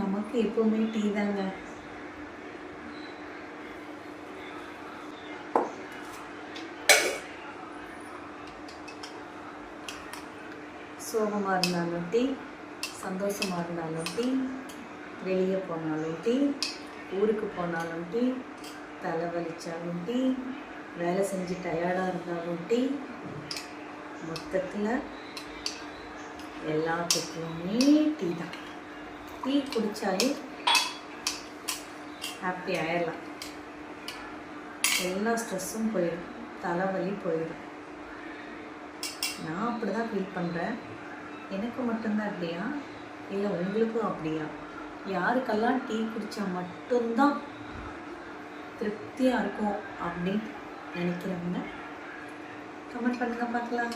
நமக்கு எப்போவுமே டீ தாங்க. சோகமாக இருந்தாலும் டீ சந்தோஷமாக இருந்தாலும் டீ வெளியே போனாலும் டீ ஊருக்கு போனாலும் டீ தலை வலிச்சாலும் டீ வேலை செஞ்சு டயர்டாக இருந்தாலும் டீ மொத்தத்தில் எல்லாத்துக்குமே டீ தான். டீ குடித்தாலே ஹாப்பி ஆயிடலாம். எல்லா ஸ்ட்ரெஸ்ஸும் போயிடும். தலைவலி போயிடும். நான் அப்படி தான் ஃபீல் பண்ணுறேன் எனக்கு மட்டும்தான் அப்படியா? இல்லை உங்களுக்கும் அப்படியா? யாருக்கெல்லாம் டீ குடித்தா மட்டும்தான் திருப்தியாக இருக்கும் அப்படின்னு நினைக்கிறவங்க கமெண்ட் பண்ணுங்க பார்க்கலாம்.